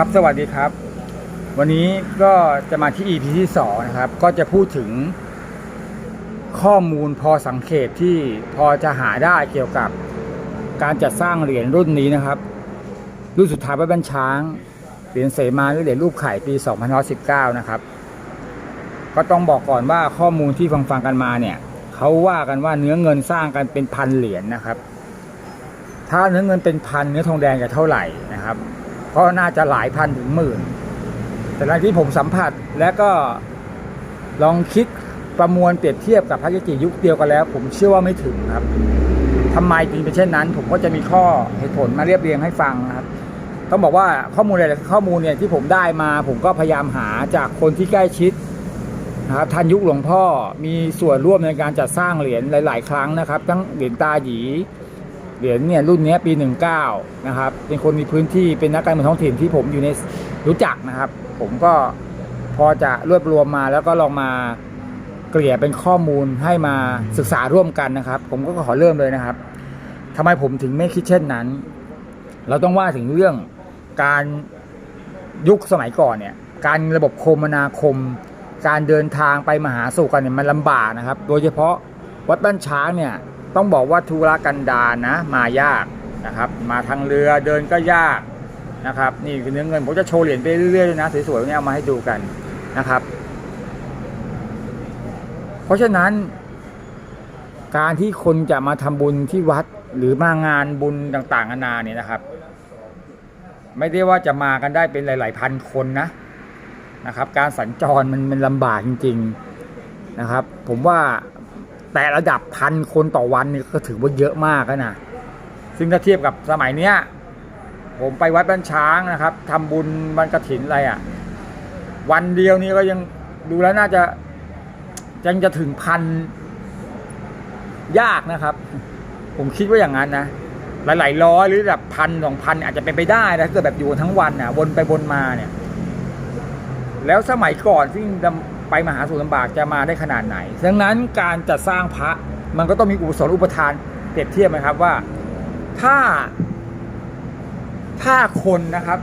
ครับสวัสดีครับ วันนี้ก็จะมาที่ EP ที่2นะครับ ก็จะพูดถึงข้อมูลพอสังเกตที่พอจะหาได้เกี่ยวกับการจัดสร้างเหรียญรุ่นนี้นะครับ รุ่นสุดท้ายวัดบ้านช้าง เหรียญเสมาหรือเหรียญรูปไข่ปี2019นะครับ ก็ต้องบอกก่อนว่าข้อมูลที่ฟังฟังกันมาเนี่ยเขาว่ากันว่าเนื้อเงินสร้างกันเป็นพันเหรียญนะครับ ถ้าเนื้อเงินเป็นพันเนื้อทองแดงจะเท่าไหร่นะครับ ก็น่าจะหลายพันถึงหมื่น แต่ในที่ผมสัมผัสและก็ลองคิดประมวลเปรียบเทียบกับพระเกจิยุคเดียวกันแล้ว ผมเชื่อว่าไม่ถึงครับทำไมจึงเป็นเช่นนั้น ผมก็จะมีข้อเหตุผลมาเรียบเรียงให้ฟังนะครับ ต้องบอกว่าข้อมูลอะไรข้อมูลเนี่ยที่ผมได้มาผมก็พยายามหาจากคนที่ใกล้ชิดนะครับทันยุคหลวงพ่อมีส่วนร่วมในการจัดสร้างเหรียญหลาย ๆ ครั้งนะครับ ทั้งเหรียญตาหยี เหรียญเนี่ยรุ่นนี้ปี 19 นะครับ เป็นคนมีพื้นที่เป็นนักการเมืองท้องถิ่นที่ผมอยู่ในรู้จักนะครับ ผมก็พอจะรวบรวมมาแล้วก็ลองมาเกลี่ยเป็นข้อมูลให้มาศึกษาร่วมกันนะครับ ผมก็ขอเริ่มเลยนะครับทำไมผมถึงไม่คิดเช่นนั้น เราต้องว่าถึงเรื่องการยุคสมัยก่อนเนี่ย การระบบคมนาคม การเดินทางไปมาหาสู่กันเนี่ยมันลำบากนะครับ โดยเฉพาะวัดบ้านช้างเนี่ย ต้องบอกว่าธุรกันดารนะ มายากนะครับ มาทางเรือเดินก็ยากนะครับ นี่คือเนื้อเงินผมจะโชว์เหรียญไปเรื่อยๆด้วยนะสวยๆเนี่ยเอามาให้ดูกันนะครับ เพราะฉะนั้น การที่คนจะมาทำบุญที่วัดหรือมางานบุญต่างๆนานาเนี่ยนะครับ ไม่ได้ว่าจะมากันได้เป็นหลาย ๆ พันคนนะนะครับ การสัญจรมันมันลำบากจริง ๆนะครับ ผมว่า แต่ระดับพันคนต่อวันนี่ก็ถือว่าเยอะมากแล้วนะซึ่งถ้าเทียบกับสมัยเนี้ย ผมไปวัดบ้านช้างนะครับทำบุญวันกระถินอะไรอะ่ะ วันเดียวนี้ก็ยังดูแล้วน่าจะยังจะถึงพันยากนะครับ ผมคิดว่าอย่างนั้นนะหลายๆร้อยหรือแบบพันสองพันอาจจะเป็นไปได้นะถ้าเกิดแบบอยู่ทั้งวันน่ะ วนไปวนมาเนี่ย แล้วสมัยก่อนที่ง ไปมหาสู่ลำบากจะมาได้ขนาดไหน ดังนั้นการจัดสร้างพระมันก็ต้องมีอุปสรรคอุปทานเปรียบเทียบไหมครับว่าถ้าถ้าคนนะครับ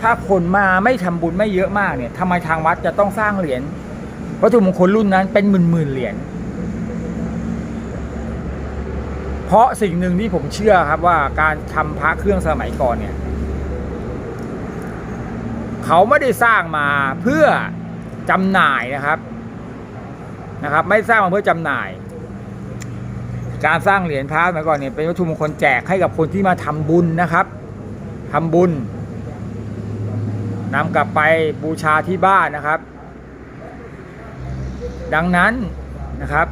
ถ้าคนมาไม่ทำบุญไม่เยอะมากเนี่ยทำไมทางวัดจะต้องสร้างเหรียญวัตถุมงคลรุ่นนั้นเป็นหมื่นหมื่นๆเหรียญเพราะสิ่งหนึ่งที่ผมเชื่อครับว่าการทำพระเครื่องสมัยก่อนเนี่ย เขาไม่ได้สร้างมาเพื่อ จำหน่ายนะครับนะครับ ไม่สร้างมาเพื่อจำหน่าย การสร้างเหรียญพระสมัยก่อนเนี่ยเป็นวัตถุมงคลแจกให้กับคนที่มาทำบุญนะครับทำบุญนำกลับไปบูชาที่บ้านนะครับ ดังนั้นนะครับ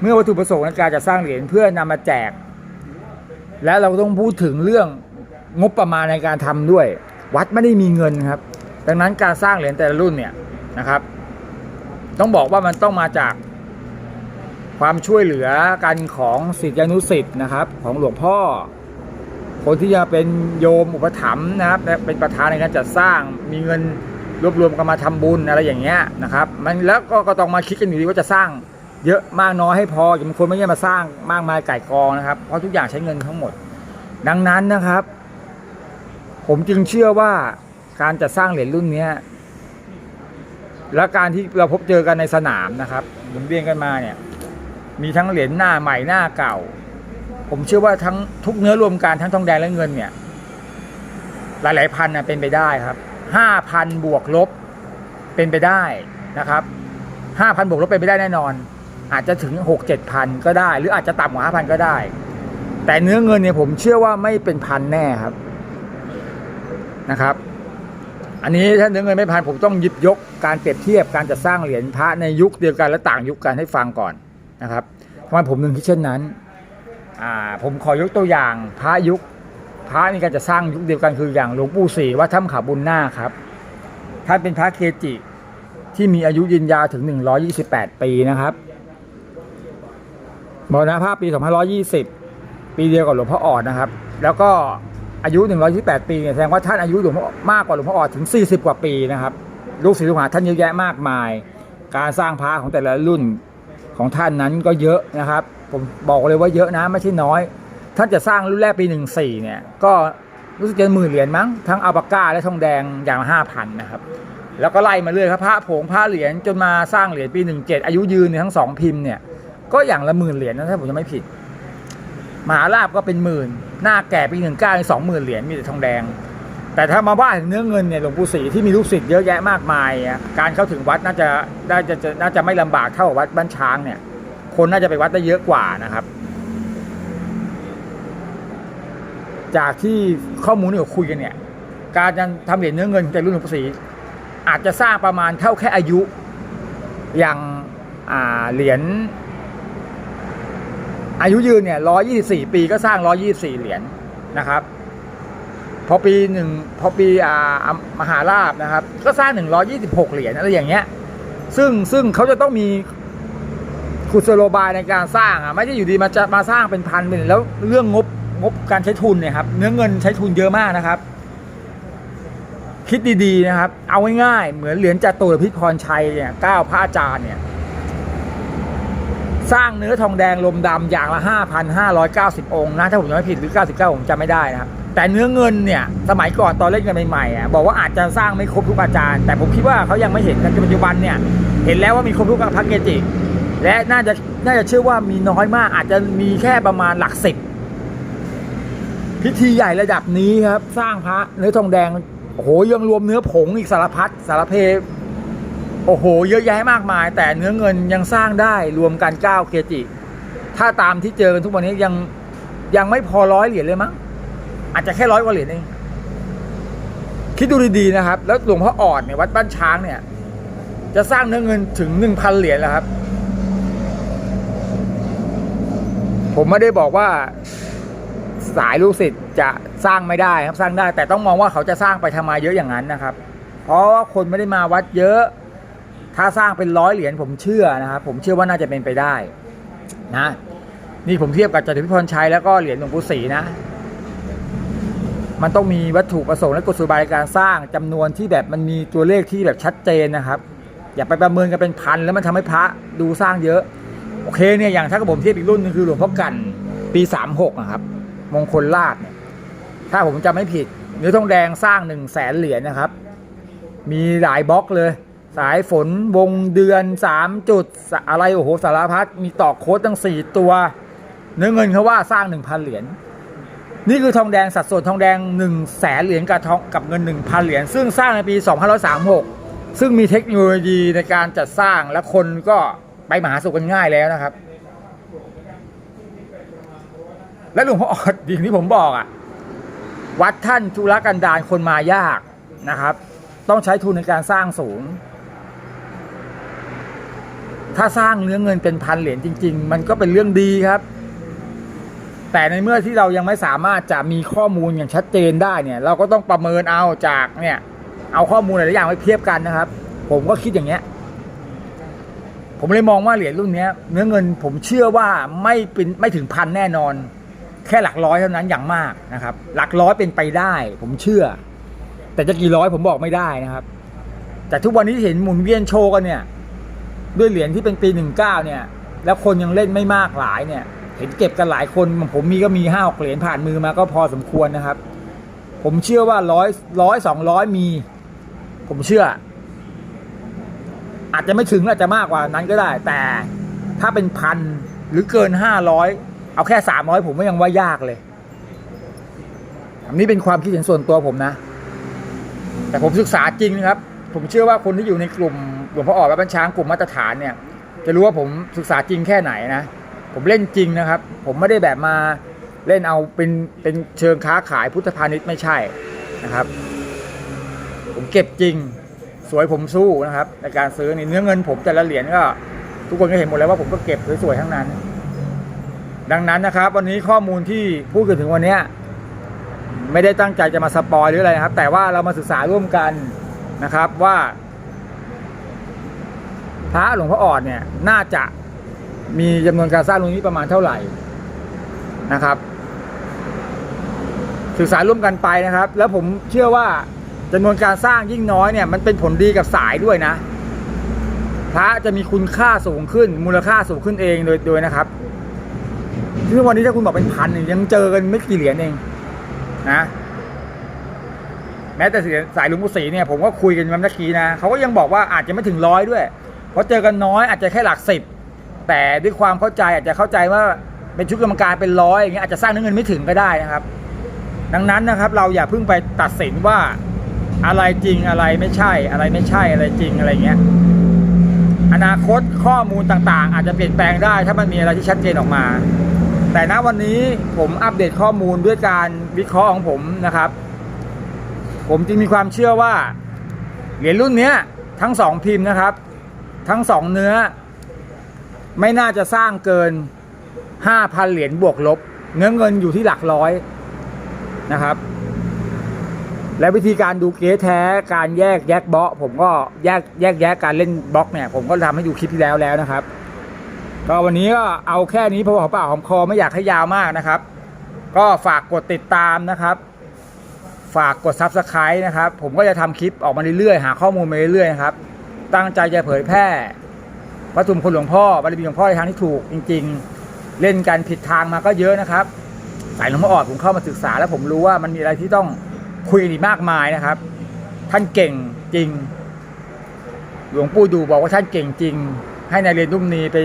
เมื่อวัตถุประสงค์ในการจะสร้างเหรียญเพื่อนำมาแจก และเราต้องพูดถึงเรื่องงบประมาณในการทำด้วย วัดไม่ได้มีเงินครับ ดังนั้นการสร้างเหรียญแต่ละรุ่นเนี่ยนะครับ ต้องบอกว่ามันต้องมาจากความช่วยเหลือกันของศิษยานุศิษย์นะครับ ของหลวงพ่อ คนที่จะเป็นโยมอุปถัมภ์นะครับและเป็นประธานในการจัดสร้างมีเงินรวบรวมกันมาทำบุญอะไรอย่างเงี้ยนะครับ มันแล้วก็ก็ต้องมาคิดกันอยู่ดีว่าจะสร้างเยอะมากน้อยให้พออย่าบางคนไม่ใช่มาสร้างมากมายไก่กองนะครับ เพราะทุกอย่างใช้เงินทั้งหมด ดังนั้นนะครับ ผมจึงเชื่อว่า การจัดสร้างเหรียญรุ่นนี้และการที่เราพบเจอกันในสนามนะครับหมุนเวียนกันมาเนี่ย มีทั้งเหรียญหน้าใหม่หน้าเก่า ผมเชื่อว่าทั้งทุกเนื้อรวมกันทั้งทองแดงและเงินเนี่ย หลายๆพันนะเป็นไปได้ครับห้าพันบวกลบเป็นไปได้นะครับห้าพันบวกลบเป็นไปได้แน่นอน อาจจะถึงหกเจ็ดพันก็ได้ หรืออาจจะต่ำกว่าห้าพันก็ได้ แต่เนื้อเงินเนี่ยผมเชื่อว่าไม่เป็นพันแน่ครับนะครับ อันนี้ถ้าเนื้อเงินไม่พันผมต้องหยิบยกการเปรียบเทียบการจะสร้างเหรียญพระในยุคเดียวกันและต่างยุคกันให้ฟังก่อนนะครับทำไมผมถึงคิดเช่นนั้นอ่าผมขอยกตัวอย่างพระยุคพระนี่การจะสร้างยุคเดียวกันคืออย่างหลวงปู่ศรีวัดถ้ำขาบุญนาคครับท่านเป็นพระเกจิที่มีอายุยืนยาวถึง 128 ปีนะครับมรณภาพปี 2520 ปีเดียวกับหลวงพ่อออดนะครับ แล้วก็ อายุ 128 ปีเนี่ยแสดงว่าท่านอายุหลวงพ่อมากกว่าหลวงพ่อออดถึง 40 กว่าปีนะครับ ลูกศิษย์ลูกหาท่านเยอะแยะมากมาย การสร้างพระของแต่ละรุ่นของท่านนั้นก็เยอะนะครับ ผมบอกเลยว่าเยอะนะไม่ใช่น้อย ท่านจะสร้างรุ่นแรกปี 14 เนี่ย ก็รู้สึกจะหมื่นเหรียญมั้งทั้งอัลปาก้าและทองแดงอย่างละห้าพันนะครับ แล้วก็ไล่มาเรื่อยครับพระผงพระเหรียญจนมาสร้างเหรียญปีหนึ่งเจ็ดอายุยืนเนี่ยทั้งสองพิมพ์เนี่ยก็อย่างละหมื่นเหรียญนะถ้าผมจะไม่ผิด มหาลาบก็เป็นหมื่น หน้าแก่ปีหนึ่งเก้าสองหมื่นเหรียญมีแต่ทองแดง แต่ถ้ามาว่าถึงเนื้อเงินเนี่ยหลวงปู่ศรีที่มีลูกศิษย์เยอะแยะมากมาย การเข้าถึงวัดน่าจะน่าจะจะน่าจะไม่ลำบากเท่าวัดบ้านช้างเนี่ย คนน่าจะไปวัดได้เยอะกว่านะครับ จากที่ข้อมูลที่เราคุยกันเนี่ย การจะทำเหรียญเนื้อเงินจากรุ่นหลวงปู่ศรีอาจจะสร้างประมาณเท่าแค่อายุอย่างเหรียญ อายุยืนเนี่ยร้อยี่สี่ปีก็สร้างร้อยี่สี่เหรียญนะครับ พอปีหนึ่งพอปีอ่ามหาราบนะครับ ก็สร้างหนึ่งร้อยี่สิบหกเหรียญอะไรอย่างเงี้ย ซึ่งซึ่งเขาจะต้องมีกุศโลบายในการสร้างอะไม่ใช่อยู่ดีมาจะมาสร้างเป็นพันเป็นแล้วเรื่องงบงบการใช้ทุนเนี่ยครับเนื้อเงินใช้ทุนเยอะมากนะครับ คิดดีๆนะครับ เอาง่ายๆเหมือนเหรียญจตุรพิษพรชัยเนี่ยเก้าพระอาจารย์เนี่ย สร้างเนื้อทองแดงลมดำอย่างละ 5,590 องค์นะ ถ้าผมจำไม่ผิดหรือ 99 ผมจำไม่ได้นะครับ แต่เนื้อเงินเนี่ย สมัยก่อนตอนเล่นกันใหม่ๆอะบอกว่าอาจจะสร้างไม่ครบทุกอาจารย์ แต่ผมคิดว่าเขายังไม่เห็นกันในปัจจุบันเนี่ย เห็นแล้วว่ามีครบทุกพระเกจิ และน่าจะน่าจะเชื่อว่ามีน้อยมาก อาจจะมีแค่ประมาณหลักสิบพิธีใหญ่ระดับนี้ครับ สร้างพระเนื้อทองแดงโอ้โหยังรวมเนื้อผงอีกสารพัดสารเพ โอ้โห เยอะแยะมากมาย แต่เนื้อเงินยังสร้างได้รวมกัน9เกจิ ถ้าตามที่เจอกันทุกวันนี้ยังยังไม่พอร้อยเหรียญเลยมั้ง อาจจะแค่ร้อยกว่าเหรียญเอง คิดดูดีๆนะครับ แล้วหลวงพ่ออ่อนเนี่ยวัดบ้านช้างเนี่ย จะสร้างเนื้อเงินถึงหนึ่งพันเหรียญแล้วครับ ผมไม่ได้บอกว่าสายลูกศิษย์จะสร้างไม่ได้ครับสร้างได้ แต่ต้องมองว่าเขาจะสร้างไปทำไมเยอะอย่างนั้นนะครับ เพราะว่าคนไม่ได้มาวัดเยอะ ถ้าสร้างเป็นร้อยเหรียญผมเชื่อนะครับผมเชื่อว่าน่าจะเป็นไปได้นะนี่ผมเทียบกับจตุพิพรชัยแล้วก็เหรียญหลวงปู่ศรีนะ มันต้องมีวัตถุประสงค์และกฎสุบายการสร้างจำนวนที่แบบมันมีตัวเลขที่แบบชัดเจนนะครับ อย่าไปประเมินกันเป็นพันแล้วมันทำให้พระดูสร้างเยอะ โอเคเนี่ยอย่างถ้ากับผมเทียบอีกรุ่นหนึงคือหลวงพ่อกันปีสามหกนะครับ มงคลลาดเนี่ยถ้าผมจำไม่ผิดเนื้อทองแดงสร้างหนึ่งแสนเหรียญนะครับ มีหลายบล็อกเลย สายฝนวงเดือนสามจุด อะไร โอ้โห สารพัดมีต่อโค้ดตั้งสี่ตัว เนื้อเงินเขาว่าสร้างหนึ่งพันเหรียญนี่คือทองแดงสัดส่วนทองแดงหนึ่งแสนเหรียญกับทองกับเงินหนึ่งพันเหรียญซึ่งสร้างในปีสองพันร้อยสามหกซึ่งมีเทคโนโลยีในการจัดสร้างและคนก็ไปมหาสุขกันง่ายแล้วนะครับ และหลวงพ่อออดอย่างที่ผมบอกอะวัดท่านธุรกันดารคนมายากนะครับ ต้องใช้ทุนในการสร้างสูง ถ้าสร้างเนื้อเงินเป็นพันเหรียญจริง ๆ มันก็เป็นเรื่องดีครับ แต่ในเมื่อที่เรายังไม่สามารถจะมีข้อมูลอย่างชัดเจนได้เนี่ย เราก็ต้องประเมินเอาจากเนี่ย เอาข้อมูลหลายอย่างไปเทียบกันนะครับ ผมก็คิดอย่างเงี้ย ผมเลยมองว่าเหรียญรุ่นนี้เนื้อเงินผมเชื่อว่าไม่เป็นไม่ถึงพันแน่นอน แค่หลักร้อยเท่านั้นอย่างมากนะครับ หลักร้อยเป็นไปได้ ผมเชื่อ แต่จะกี่ร้อยผมบอกไม่ได้นะครับ แต่ทุกวันนี้ที่เห็นหมุนเวียนโชว์กันเนี่ย ด้วยเหรียญที่เป็นปีหนึ่งเก้าเนี่ย แล้วคนยังเล่นไม่มากหลายเนี่ย เห็นเก็บกันหลายคนผมมีก็มีห้าเหรียญผ่านมือมาก็พอสมควรนะครับ ผมเชื่อว่าร้อยร้อยสองร้อยมี ผมเชื่อ อาจจะไม่ถึงอาจจะมากกว่านั้นก็ได้ แต่ถ้าเป็นพันหรือเกินห้าร้อยเอาแค่สามร้อยผมก็ยังว่ายากเลยอันนี้เป็นความคิดเห็นส่วนตัวผมนะ แต่ผมศึกษาจริงนะครับ ผมเชื่อว่าคนที่อยู่ในกลุ่มหลวงพ่อออกและบัญช้างกลุ่มมาตรฐานเนี่ย จะรู้ว่าผมศึกษาจริงแค่ไหนนะ ผมเล่นจริงนะครับ ผมไม่ได้แบบมาเล่นเอาเป็นเป็นเชิงค้าขายพุทธพาณิชย์ไม่ใช่นะครับ ผมเก็บจริงสวยผมสู้นะครับในการซื้อนี่เนื้อเงินผมแต่ละเหรียญก็ ทุกคนก็เห็นหมดแล้วว่าผมก็เก็บสวยๆทั้งนั้น ดังนั้นนะครับ วันนี้ข้อมูลที่พูดกันถึงวันนี้ไม่ได้ตั้งใจจะมาสปอยหรืออะไรนะครับ แต่ว่าเรามาศึกษาร่วมกัน นะครับว่าพระหลวงพ่อออนเนี่ยน่าจะมีจำนวนการสร้างตรงนี้ประมาณเท่าไหร่นะครับ ศึกษาร่วมกันไปนะครับ แล้วผมเชื่อว่าจำนวนการสร้างยิ่งน้อยเนี่ยมันเป็นผลดีกับสายด้วยนะ พระจะมีคุณค่าสูงขึ้น มูลค่าสูงขึ้นเองโดยโดยนะครับซึ่งวันนี้ถ้าคุณบอกเป็นพันยังเจอกันไม่กี่เหรียญเองนะ แม้แต่สายลุงปู่ศรีเนี่ยผมก็คุยกันมาเมื่อกี้นะเขาก็ยังบอกว่าอาจจะไม่ถึงร้อยด้วย เพราะเจอกันน้อยอาจจะแค่หลักสิบแต่ด้วยความเข้าใจอาจจะเข้าใจว่าเป็นชุดกรรมการเป็นร้อยอย่างเงี้ยอาจจะสร้างเนื้อเงินไม่ถึงก็ได้นะครับ ดังนั้นนะครับเราอย่าเพิ่งไปตัดสินว่าอะไรจริงอะไรไม่ใช่ อะไรไม่ใช่อะไรจริงอะไรเงี้ยอนาคตข้อมูลต่างๆ อาจจะเปลี่ยนแปลงได้ ถ้ามันมีอะไรที่ชัดเจนออกมา แต่ณวันนี้ผมอัปเดตข้อมูลด้วยการวิเคราะห์ของผมนะครับ ผมจึงมีความเชื่อว่าเหรียญรุ่นนี้ทั้งสองพิมพ์นะครับ ทั้งสองเนื้อ ไม่น่าจะสร้างเกิน 5,000 เหรียญบวกลบ เนื้อเงินอยู่ที่หลักร้อยนะครับ และวิธีการดูเก๊แท้การแยกแยกบล็อกผมก็แยกแยกแยกการเล่นบล็อกเนี่ย ผมก็ทำให้ดูคลิปที่แล้วแล้วนะครับ ก็วันนี้ก็เอาแค่นี้เพราะว่าหอมปากหอมคอไม่อยากให้ยาวมากนะครับ ก็ฝากกดติดตามนะครับ ฝากกด Subscribe นะครับ ผมก็จะทำคลิปออกมาเรื่อยๆ หาข้อมูลมาเรื่อยๆนะครับ ตั้งใจจะเผยแพร่พระทุมคุณหลวงพ่อบารมีหลวงพ่อในทางที่ถูกจริง ๆ เล่นกันผิดทางมาก็เยอะนะครับสายหลวงพ่อออดผมเข้ามาศึกษา แล้วผมรู้ว่ามันมีอะไรที่ต้องคุยอีกมากมายนะครับ ท่านเก่งจริง หลวงปู่ดูบอกว่าท่านเก่งจริง ให้นายเรียนรุ่มนีไป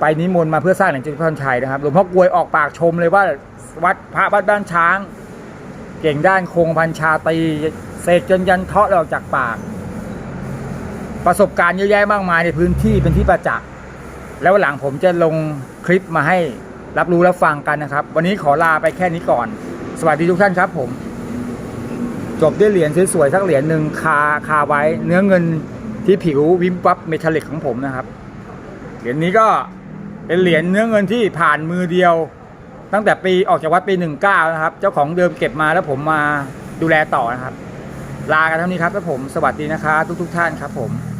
ไปนิมนต์มาเพื่อสร้างหนังจือพรพันชัยนะครับหลวงพ่อกลวยออกปากชมเลยว่าวัดพระวัดบ้านช้าง เก่งด้านโคงพันชาตีเสกจนยันเทาะออกจากปาก ประสบการณ์เยอะแยะมากมายในพื้นที่เป็นที่ประจักษ์แล้วหลังผมจะลงคลิปมาให้รับรู้รับฟังกันนะครับ วันนี้ขอลาไปแค่นี้ก่อน สวัสดีทุกท่านครับผม จบด้วยเหรียญสวยๆสักเหรียญหนึ่งคาคาไว้เนื้อเงินที่ผิววิมวับเมทัลลิกของผมนะครับเหรียญนี้ก็เป็นเหรียญเนื้อเงินที่ผ่านมือเดียว ตั้งแต่ปีออกจากวัดปี 19 นะครับ เจ้าของเดิมเก็บมาแล้วผมมาดูแลต่อนะครับ ลากันเท่านี้ครับแล้วผมสวัสดีนะครับทุก ๆ ท่านครับผม